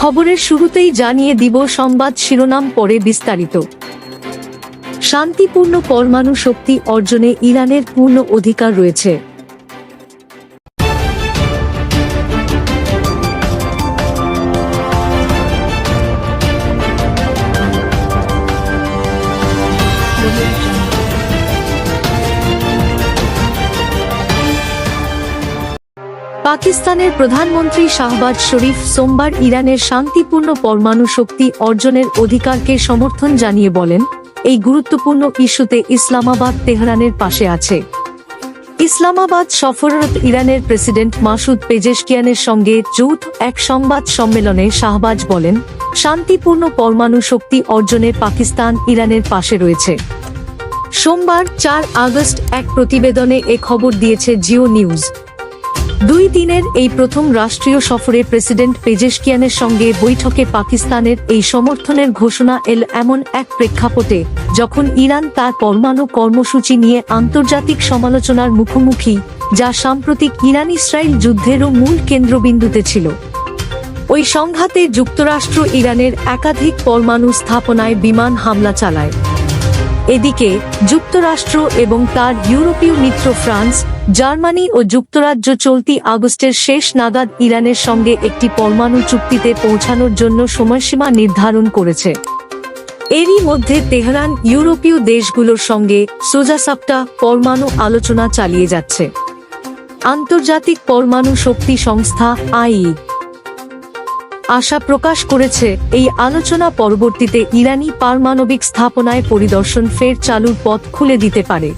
খবরের শুরুতেই জানিয়ে দিব সংবাদ শিরোনাম পরে বিস্তারিত। শান্তিপূর্ণ পরমাণু শক্তি অর্জনে ইরানের পূর্ণ অধিকার রয়েছে। পাকিস্তানের প্রধানমন্ত্রী শাহবাজ শরীফ সোমবার ইরানের শান্তিপূর্ণ পরমাণু শক্তি অর্জনের অধিকারকে সমর্থন জানিয়ে বলেন, এই গুরুত্বপূর্ণ ইস্যুতে ইসলামাবাদ তেহরানের পাশে আছে। ইসলামাবাদ সফররত ইরানের প্রেসিডেন্ট মাসুদ পেজেশকিয়ানের সঙ্গে যৌথ এক সংবাদ সম্মেলনে শাহবাজ বলেন, শান্তিপূর্ণ পরমাণু শক্তি অর্জনে পাকিস্তান ইরানের পাশে রয়েছে। সোমবার চার আগস্ট এক প্রতিবেদনে এ খবর দিয়েছে জিও নিউজ। দুই দিনের এই প্রথম রাষ্ট্রীয় সফরে প্রেসিডেন্ট পেজেশকিয়ানের সঙ্গে বৈঠকে পাকিস্তানের এই সমর্থনের ঘোষণা এল এমন এক প্রেক্ষাপটে, যখন ইরান তার পরমাণু কর্মসূচি নিয়ে আন্তর্জাতিক সমালোচনার মুখোমুখি, যা সাম্প্রতিক ইরান ইসরায়েল যুদ্ধেরও মূল কেন্দ্রবিন্দুতে ছিল। ওই সংঘাতে যুক্তরাষ্ট্র ইরানের একাধিক পরমাণু স্থাপনায় বিমান হামলা চালায়। এদিকে, যুক্তরাষ্ট্র এবং তার ইউরোপীয় মিত্র ফ্রান্স জার্মানি ও যুক্তরাজ্য চলতি আগস্টের শেষ নাগাদ ইরানের সঙ্গে একটি পরমাণু চুক্তিতে পৌঁছানোর জন্য সময়সীমা নির্ধারণ করেছে। এরই মধ্যে তেহরান ইউরোপীয় দেশগুলোর সঙ্গে সোজাসাপটা পরমাণু আলোচনা চালিয়ে যাচ্ছে। আন্তর্জাতিক পরমাণু শক্তি সংস্থা আই আশা প্রকাশ করেছে, এই আলোচনা পরবর্তীতে ইরানি পারমাণবিক স্থাপনায় পরিদর্শন ফের চালুর পথ খুলে দিতে পারে।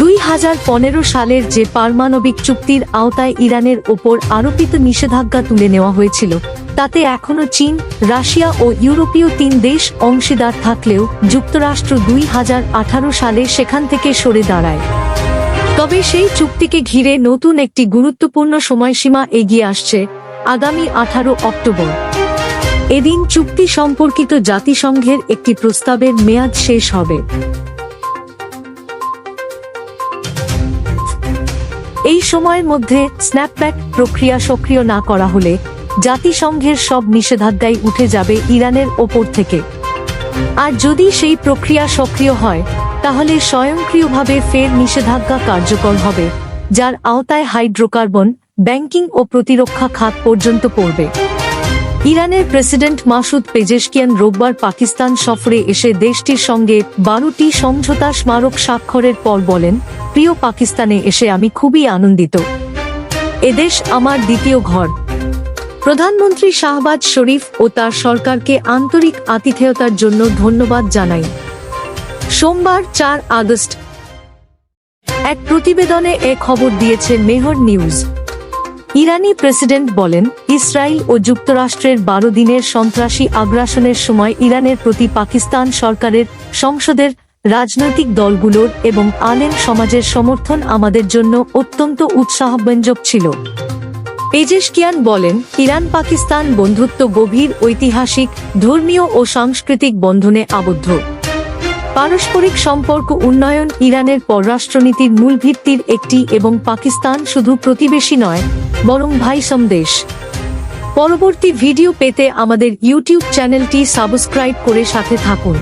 দুই হাজার পনেরো সালের যে পারমাণবিক চুক্তির আওতায় ইরানের ওপর আরোপিত নিষেধাজ্ঞা তুলে নেওয়া হয়েছিল, তাতে এখনও চীন, রাশিয়া ও ইউরোপীয় তিন দেশ অংশীদার থাকলেও যুক্তরাষ্ট্র দুই হাজার আঠারো সালে সেখান থেকে সরে দাঁড়ায়। তবে সেই চুক্তিকে ঘিরে নতুন একটি গুরুত্বপূর্ণ সময়সীমা এগিয়ে আসছে আগামী আঠারো অক্টোবর। এদিন চুক্তি সম্পর্কিত জাতিসংঘের একটি প্রস্তাবের মেয়াদ শেষ হবে। এই সময়ের মধ্যে স্ন্যাপব্যাক প্রক্রিয়া সক্রিয় না করা হলে জাতিসংঘের সব নিষেধাজ্ঞাই উঠে যাবে ইরানের ওপর থেকে। আর যদি সেই প্রক্রিয়া সক্রিয় হয়, তাহলে স্বয়ংক্রিয়ভাবে ফের নিষেধাজ্ঞা কার্যকর হবে, যার আওতায় হাইড্রোকার্বন, ব্যাংকিং ও প্রতিরক্ষা খাত পর্যন্ত পড়বে। ইরানের প্রেসিডেন্ট মাসুদ পেজেশকিয়ান রোববার পাকিস্তান সফরে এসে দেশটির সঙ্গে বারোটি সমঝোতা স্মারক স্বাক্ষরের পর বলেন প্রিয় পাকিস্তানে এসে আমি খুবই আনন্দিত। এদেশ আমার দ্বিতীয় ঘর। প্রধানমন্ত্রী শাহবাজ শরীফ ও তার সরকারকে আন্তরিক আতিথেয়তার জন্য ধন্যবাদ জানাই। সোমবার চার আগস্ট এক প্রতিবেদনে এ খবর দিয়েছে মেহর নিউজ। ইরানি প্রেসিডেন্ট বলেন ইসরায়েল ও যুক্তরাষ্ট্রের বারো দিনের সন্ত্রাসী আগ্রাসনের সময় ইরানের প্রতি পাকিস্তান সরকারের সংসদের রাজনৈতিক দলগুলোর এবং আলেম সমাজের সমর্থন আমাদের জন্য অত্যন্ত উৎসাহব্যঞ্জক ছিল। পেজেশকিয়ান বলেন ইরান পাকিস্তান বন্ধুত্ব গভীর, ঐতিহাসিক, ধর্মীয় ও সাংস্কৃতিক বন্ধনে আবদ্ধ। পারস্পরিক সম্পর্ক উন্নয়ন ইরানের পররাষ্ট্রনীতির মূল ভিত্তির একটি এবং পাকিস্তান শুধু প্রতিবেশী নয়, বরং ভাইসম দেশ। পরবর্তী ভিডিও পেতে আমাদের ইউটিউব চ্যানেলটি সাবস্ক্রাইব করে সাথে থাকুন।